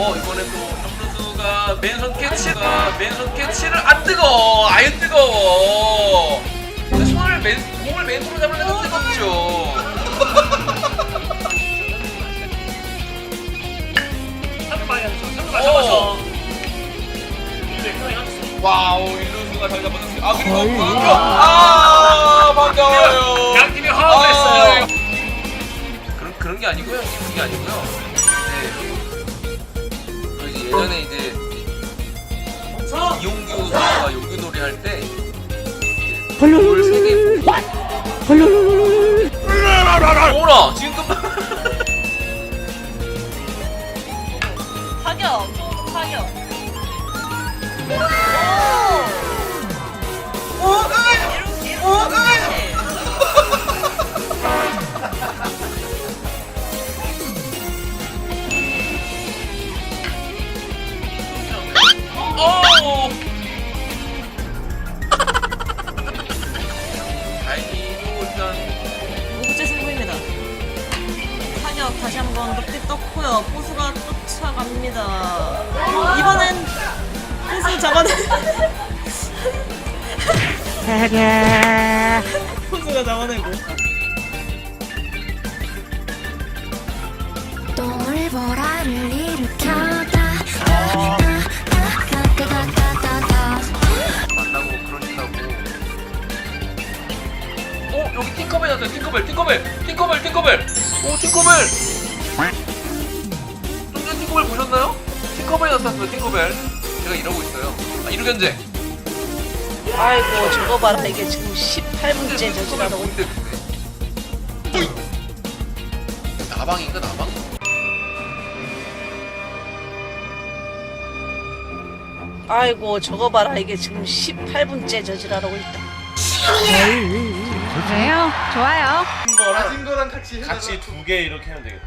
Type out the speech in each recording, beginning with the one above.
어 이번에 또 점루수가 맨손 캐치가 맨손 캐치를 안 뜨거 아유 뜨거워. 근데 손을 맨 공을 맨손으로 잡으려면 뜨겁죠. 잡아서 이제 그냥 하셨어. 와우 일루수가 잘 잡아줬어요. 아 그리고 공격 아 반가워요. 양 팀이 화합했어요. 아, 그런 그런 게 아니고요. 그런 게 아니고요 볼세개 어머나 지금 금방 타격! 타격! 오! 이렇 포수가 잡아내고. 똥을 보라를 일으켜다. 따따따따따따 만나고 그러신다고. 어? 여기 팅커벨 나왔어요 팅커벨 팅커벨 팅커벨 팅커벨. 오 팅커벨. 좀 전에 팅커벨 보셨나요? 팅커벨 나왔어요 팅커벨. 제가 이러고 있어요. 아 이루견제 아이고 저거 봐라 이게 지금 18분째 저지라고 나방인가 나방? 아이고 저거 봐라 이게 지금 18분째 저지라고 있다. 그래요? 좋아요. 거랑 같이 같이 두 개 이렇게 하면 되겠다.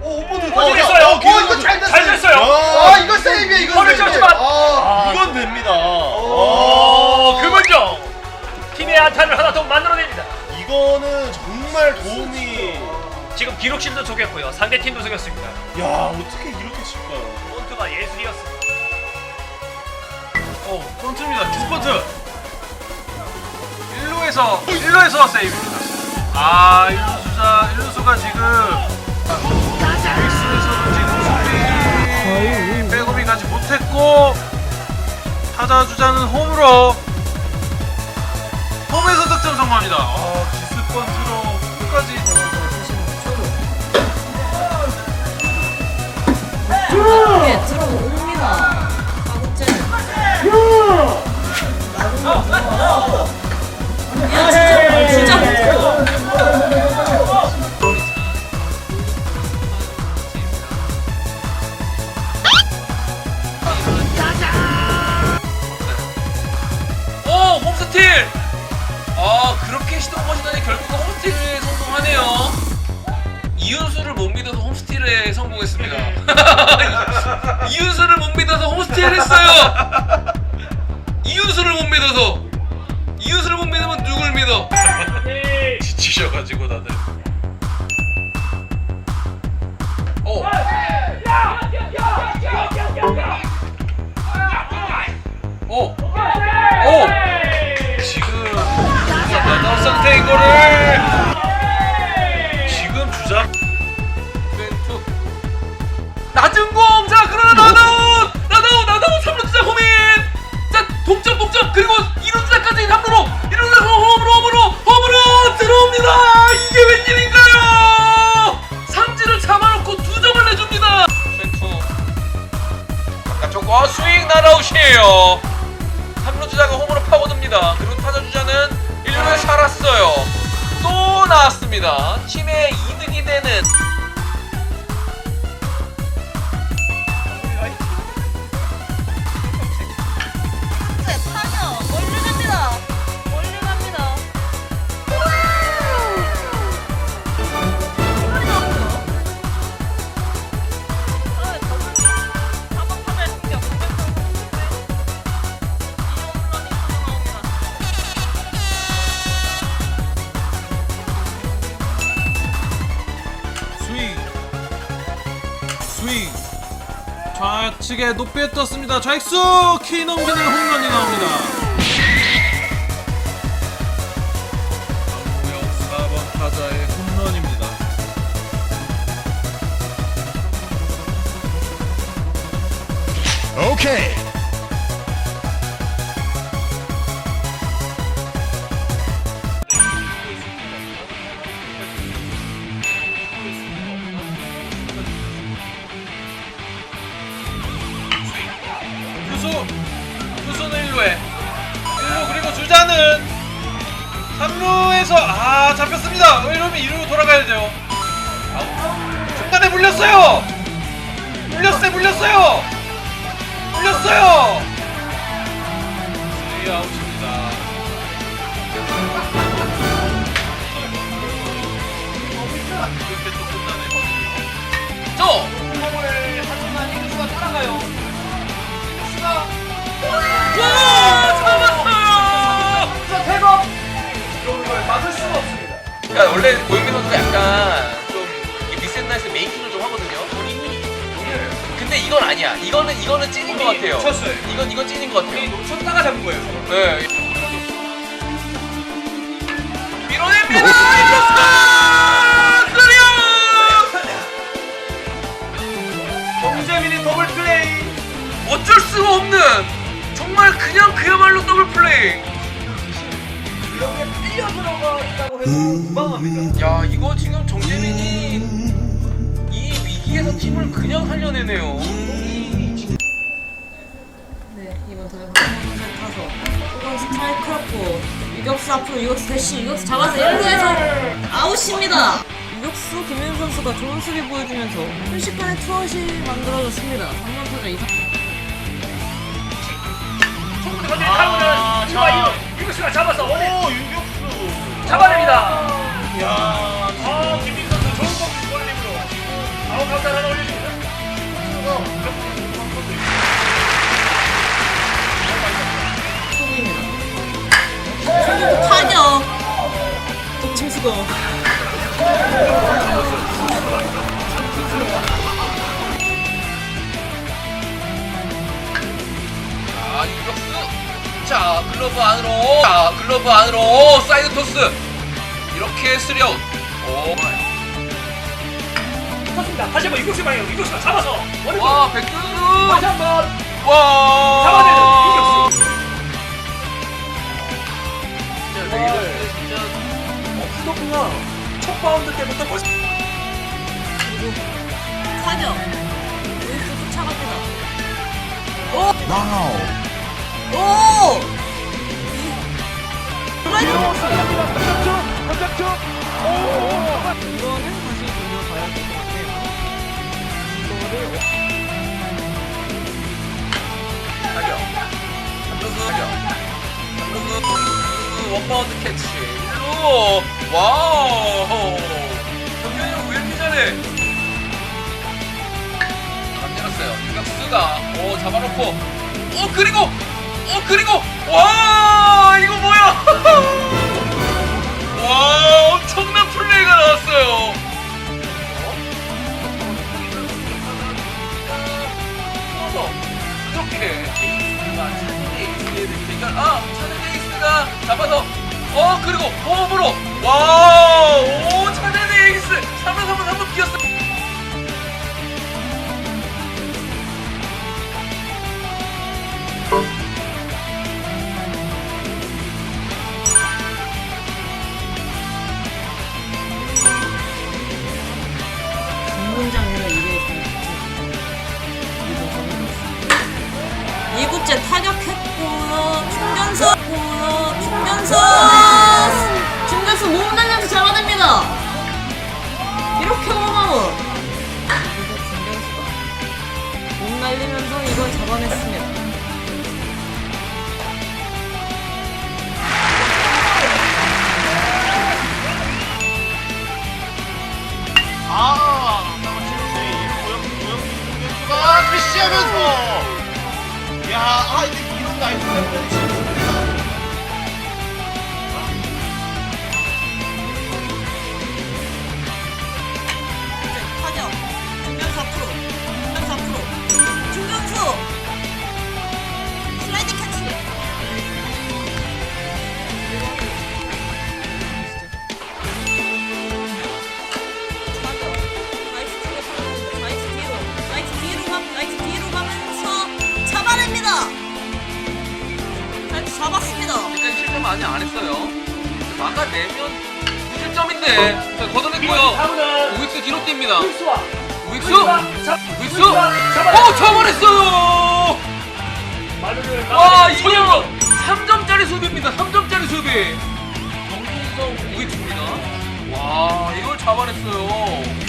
오 오버드 어, 됐어요. 어 이거 잘 됐어요 잘 됐어요. 아 이거 세이브야 이거 허를 세이브. 쳤지만. 아 이건 됩니다. 오, 그건요. 팀의 안타를 하나 더 만들어냅니다. 이거는 정말 도움이. 지금 기록실도 속였고요. 상대 팀도 속였습니다. 야 어떻게 이렇게 칠까요? 폰트가 예술이었습니다. 오 폰트입니다 디스폰트 1루에서 1루에서 세이브입니다 아 1루 주자 1루수가 지금 타자 주자는 홈으로. 홈에서 득점 성공합니다. 아 디스폰트로 끝까지. 예, 들어옵니다. 홈스틸에 성공했습니다. 이윤수를 못 믿어서 홈스틸 했어요. 이윤수를 못 믿어서. 이윤수를 못 믿으면 누굴 믿어? 지치셔가지고 다들 나왔습니다. 팀의 이득이 되는 좌측에 높이에 떴습니다. 좌익수 키 넘기는 홈런이 나옵니다. 강무영 4번 타자의. 투수 투수는 1루에. 1루 그리고 주자는 3루에서 아 잡혔습니다. 1루면 2루 돌아가야 돼요. 아웃. 중간에 물렸어요. 물렸어요 물렸어요. 물렸어요. 3아웃 이건 아니야. 이거는 이거는 찐인 것 같아요. 놓쳤어요. 이건 이건 찐인 것 같아요. 놓쳤다가 잡은 거예요. 저거. 네. 밀어냅니다. 이코스가 쓰리온. 정재민이 더블 플레이. 어쩔 수가 없는 정말 그냥 그야말로 더블 플레이. 이렇게 뛰어 들어가 있다고 해도 무방합니다. 야 이거 지금 정재민이 이 위기에서 팀을 그냥 살려내네요. 네, 이번 타자 한번 타서 이건 스트라이크 했고 유격수 앞으로 유격수 대시 유격수 잡아서 1루에서 아웃입니다. 유격수 김현 선수가 좋은 수비 보여주면서 순식간에 투아웃이 만들어졌습니다. 3번 타자 이상. 건드린 타구는 이와 이루 유격수가 잡아서 원해. 오 유격수. 잡아냅니다. 야, 자 유격수. 자 글러브 안으로. 자 글러브 안으로 사이드 토스. 이렇게 쓰리아웃. 오. 좋습니다. 다시 한번 유격수 방향 유격수가 잡아서 원해. 와 백준수. 다시 한번 와. 잡아내는 유격수. 진짜 네, 이거 진짜. 어, 후덕구가 첫 바운드 때부터 벌써 타격. 유격수 쫓아갑니다. 와우. 오! 스트라이크. 원바운드 캐치. 일루. 와우. 정현이 형왜 이렇게 잘해? 안 때렸어요. 유격수가 오 잡아놓고. 어 그리고 어 그리고 와 이거 뭐야? 와 엄청난 플레이가 나왔어요. 아, 피시하면서. 야, 아, 이제 이런 나이스. 9점인데 자, 걷어냈고요. 우익수 뒤로 뜁니다. 우익수 우익수 어 잡아냈어요. 마루를 와 이거 3점짜리 수비입니다. 3점짜리 수비. 정준성 우익수입니다. 와 이걸 잡아냈어요.